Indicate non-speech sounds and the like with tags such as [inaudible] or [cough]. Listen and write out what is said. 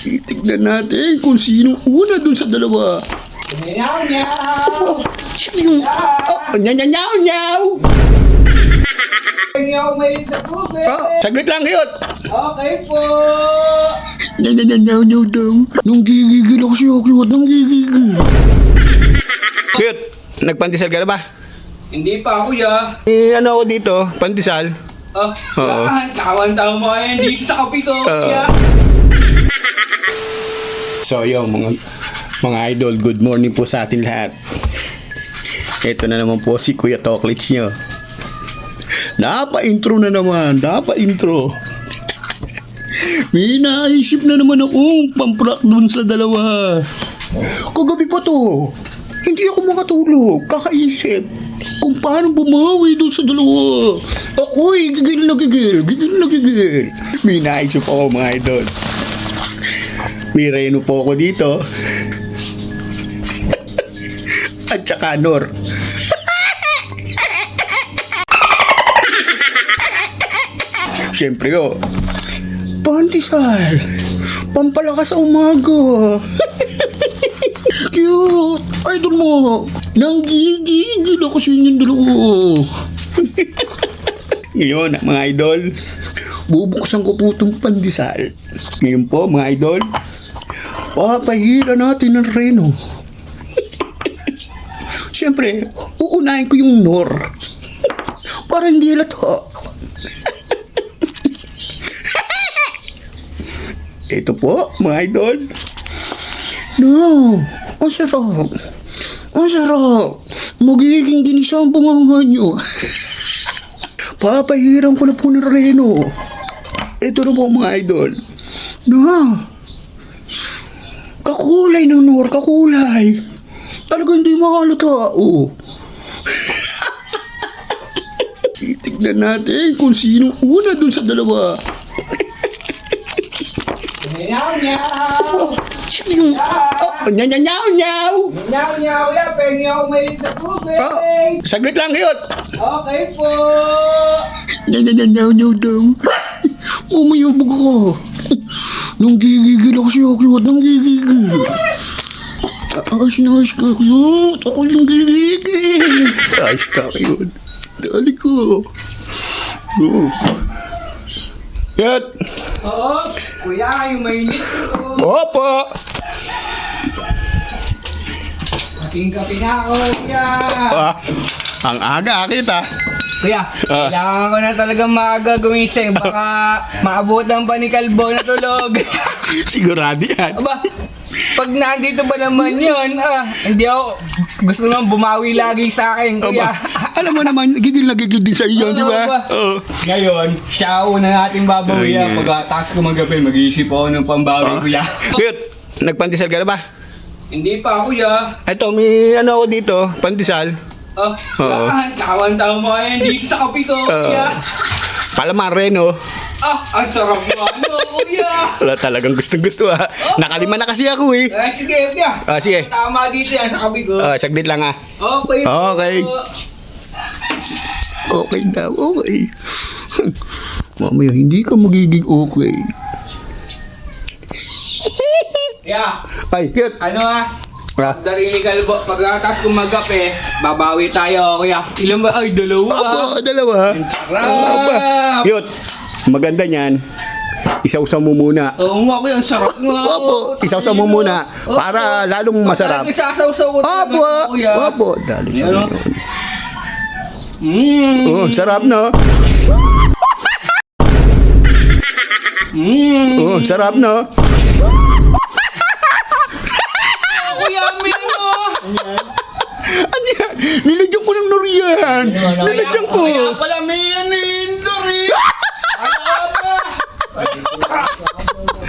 Titignan natin kung sino una dun sa dalawa. Meow, meow. Sino yung... Oh, nyaw, nyaw, nyaw, nyaw! Ako may na tubig. Oh, saglit lang yun. Okay po. Nyaw, nyaw, nyaw, nyaw, nyaw daw. Nung gigigil ako siya, kiwat nang gigigil. Cute, nagpantisal ka na ba? Hindi pa, kuya. Eh, ano ako dito, pantisal. Oh, Oo. saan? Kawan tao mo yan dito sa kape ko, kuya. So, mga, mga idol, good morning po sa atin lahat. Ito na naman po si Kuya Toklits nyo. Napa-intro na naman, napa-intro. May naisip na naman akong pamprak dun sa dalawa. Kagabi pa to. Hindi ako makatulog. Kakaisip kung paano bumawi dun sa dalawa. Ako'y gigil na gigil. Gigil na gigil. May naisip ako mga idol. May reno po ako dito. At saka Nor. Siyempre oh. Pantisal. Pampalakas sa umaga. [laughs] Cute. Idol mo. Nanggigigil ako sa inyong dalawa. [laughs] Ngayon, mga idol, bubuksan ko po itong pandesal. Ngayon po, mga idol, papahira natin ng reno. Siyempre, uunahin ko yung nor. Para hindi lato. Ito po, mga idol. No, ang sarap. Ang sarap. Magiging ginisa ang bunganga nyo. Papahiram ko na po ng reno. Ito na po mga idol. Na. Kakulay ng Nor, kakulay. Talaga hindi makalata. Oh. Titignan natin kung sino una dun sa dalawa. Meow, meow. Sino yung... Oh, nyaw, nyaw, nyaw, nyaw. Ako may na tubig. Oh, saglit lang yun. Okay po. Nyaw, nyaw, nyaw, nyaw, nyaw daw. Ako. Nung gigigil ako siya, kiwat nang gigigil. Ayos na ayos ka, kiwat. Ako yung gigigil. Ayos ka, kiwat. Dali ko. Oh. Yat. Oo. Kuya, yung mainit ko. Opo. Kaping-kapi na ako, kuya. Ah, ang aga, kita. Kuya, Ah. kailangan ko na talaga maaga gumising. Baka maabutan pa ni Kalbo na tulog. [laughs] Sigurado yan. Aba, pag nandito ba naman yun, ah, hindi ako, gusto naman bumawi lagi sa akin, kuya. Aba, alam mo naman, gigil na gigil din sa iyo, Oo, di ba? aba. Oo. Ngayon, siya una natin babawian. Ayan. Pagkatapos ko magabi, mag-iisip ako ng pambawi, Ah. kuya. Cute, nagpantisal ka na ba? Hindi pa, kuya. Ito, may ano ako dito, pandesal. Oh, Oo. Kawan tao mo yan dito sa kape ko, kuya. Palaman reno. Ah, ang sarap mo, ano, kuya. Wala talagang gustong gusto ah. Nakalima na kasi ako eh. Ay, sige, kuya. Ah, sige. Tama dito yan sa kape ko. Ah, saglit lang ah. Okay. po. Okay. Okay daw, okay. Mamaya, hindi ka magiging okay. Kuya, Ay, cute. ano ah? Ah, Dari ni Kalbo, pagkatapos kong magape, babawi tayo, kuya. Ilan ba? Ay, dalawa. Opo, dalawa. Sarap. Cute. Maganda niyan. Isaw-saw mo muna. Oo nga, kuya, ang sarap nga. Opo, isaw-saw mo muna para lalong masarap. Nagsasaw-saw ko talaga, Opo, kuya. opo. Dali lang yun. Mmm. Oh, sarap no? Mmm. Oh, sarap no? Kuya, may ano? Ano yan? Nilagyan ko. Kaya pala may